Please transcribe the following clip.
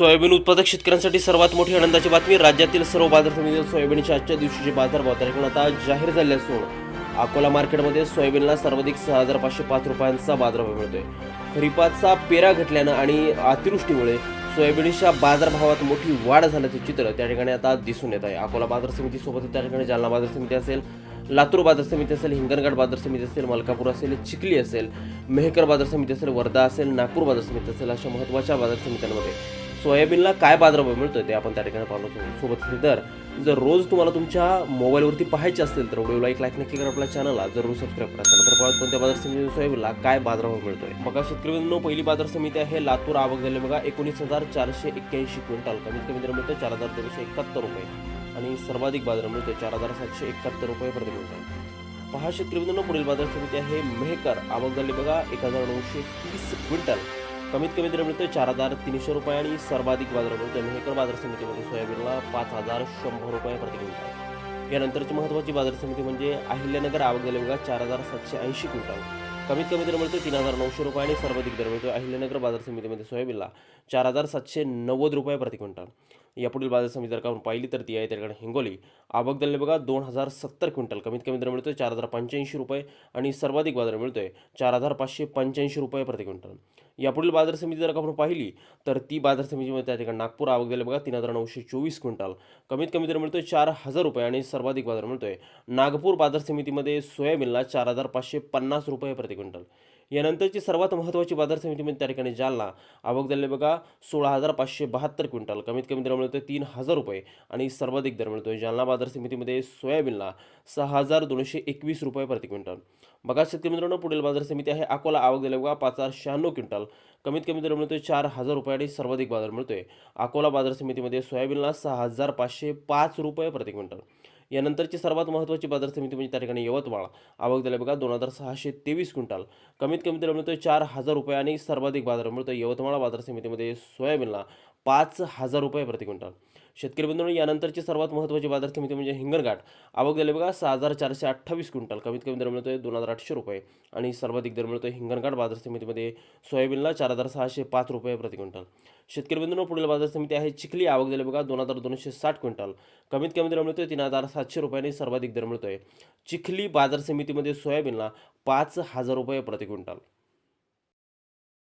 Soybean उत्पादक शेतकऱ्यांसाठी सर्वात मोठी आनंदाची बातमी. राज्यातील सर्व बाजार समितीत सोयाबीनच्या आजच्या दिवशीचे बाजारभाव तारीख आता जाहीर झाले असून अकोला मार्केटमध्ये सोयाबीनला सर्वाधिक सहा हजार पाचशे पाच रुपयांचा बाजारभाव मिळतोय. खरीपाचा पेरा घटल्यानं आणि अतिवृष्टीमुळे सोयाबीनच्या बाजारभावात मोठी वाढ झाल्याचे चित्र त्या ठिकाणी आता दिसून येत आहे. अकोला बाजार समितीसोबत त्या ठिकाणी जालना बाजार समिती असेल लातूर बाजार समिती असेल हिंगणघाट बाजार समिती असेल मलकापूर असेल चिखली असेल मेहकर बाजार समिती असेल वर्धा असेल नागपूर बाजार समिती असेल अशा महत्त्वाच्या बाजार समित्यांमध्ये. सोयाबीनला काय बाजारभाव मिळतोय ते आपण त्या ठिकाणी पाहतो सोबत दर जर रोज तुम्हाला तुमच्या मोबाईलवरती पाहायचे असतील तर व्हिडिओला एक लाईक नक्की करा आपल्या चॅनलला. जरूर सबस्क्राईब करा तर पाहत कोणत्या बाजार समिती सोयाबीनला काय बाजारभाव मिळतोय? बघा शेतकरी बंधू पहिली बाजार समिती आहे लातूर आवक झाली बघा. एकोणीस हजार चारशे एक्क्याऐंशी क्विंटल. कमीत कमी दर मिळतो चार हजार दोनशे एकाहत्तर रुपये. आणि सर्वाधिक बाजार मिळतो चार हजार सातशे एकाहत्तर रुपये प्रति क्विंटल. पहा शेतकरी पुढील बाजार समिती आहे मेहकर. आवक झाली बघा एक हजार नऊशे तीस क्विंटल. कमीत कमी दर मिळतोय चार हजार तीनशे रुपये आणि सर्वाधिक बाजार मिळतोय. मेहकर बाजार समितीमध्ये सोयाबीनला पाच हजार शंभर रुपये प्रति क्विंटल यानंतरची महत्त्वाची बाजार समिती म्हणजे अहिल्यानगर आवक झाली बघा चार हजार सातशे ऐंशी क्विंटल. कमीत कमी दर मिळतो तीन हजार नऊशे रुपये आणि सर्वाधिक दर मिळतो अहिल्यानगर बाजार समितीमध्ये सोयाबीनला चार हजार सातशे नव्वद रुपये प्रति क्विंटल. यापुढील बाजार समिती जर का आपण पाहिली तर ती आहे त्याकडे हिंगोली. आवक दिले बघा दोन हजार सत्तर क्विंटल. कमीत कमी दर मिळतोय चार हजार पंच्याऐंशी रुपये आणि सर्वाधिक बाजार मिळतोय चार हजार पाचशे पंच्याऐंशी रुपये प्रति क्विंटल. यापुढील बाजार समिती जर का आपण पाहिली तर ती बाजार समितीमध्ये त्या ठिकाणी नागपूर आवक झाली बघा तीन हजार नऊशे चोवीस क्विंटल. कमीत कमी दर मिळतोय चार हजार रुपये आणि सर्वाधिक बाजार मिळतोय. नागपूर बाजार समितीमध्ये सोयाबीनला चार हजार पाचशे पन्नास रुपये प्रति क्विंटल. यानंतरची सर्वात महत्त्वाची बाजार समितीमध्ये म्हणजे त्या ठिकाणी जालना. आवक झालेली बघा सोळा हजार पाचशे बहात्तर क्विंटल. कमीत कमी दर मिळतोय तीन हजार रुपये आणि सर्वाधिक दर मिळतोय जालना बाजार समितीमध्ये सोयाबीनला सहा हजार दोनशे एकवीस रुपये प्रति क्विंटल. बघा शेतकरी मित्रांनो पुढील बाजार समिती आहे अकोला. आवक झाले बघा पाच हजार शहाण्णव क्विंटल. कमीत कमी दर मिळतोय चार हजार रुपये आणि सर्वाधिक बाजार मिळतोय. अकोला बाजार समितीमध्ये सोयाबीनला सहा हजार पाचशे पाच रुपये प्रति क्विंटल. यानंतरची सर्वात महत्त्वाची बाजार समिती म्हणजे त्या ठिकाणी यवतमाळ. आवक दिले बघा दोन हजार सहाशे तेवीस क्विंटल. कमीत कमी दर मिळतोय चार हजार रुपये आणि सर्वाधिक बाजार मिळतोय यवतमाळ बाजार समितीमध्ये सोयाबीनला. पाच हजार रुपये प्रति क्विंटल. शेतकरी बंधूंनो यानंतरची सर्वात महत्त्वाची बाजार समिती म्हणजे, म्हणजे हिंगणघाट. आवक दिले बघा सहा हजार चारशे अठ्ठावीस क्विंटल. कमीत कमी दर मिळतोय दोन हजार आठशे रुपये. आणि सर्वाधिक दर मिळतोय हिंगणघाट बाजार समितीमध्ये सोयाबीनला चार हजार सहाशे पाच रुपये प्रति क्विंटल. शेतकरी बंधूंनो पुढील बाजार समिती आहे चिखली. आवक दिले बघा दोन हजार दोनशे साठ क्विंटल. कमीत कमी दर मिळतोय तीन हजार सातशे रुपये आणि सर्वाधिक दर मिळतोय चिखली बाजार समितीमध्ये सोयाबीनला पाच हजार रुपये प्रति क्विंटल.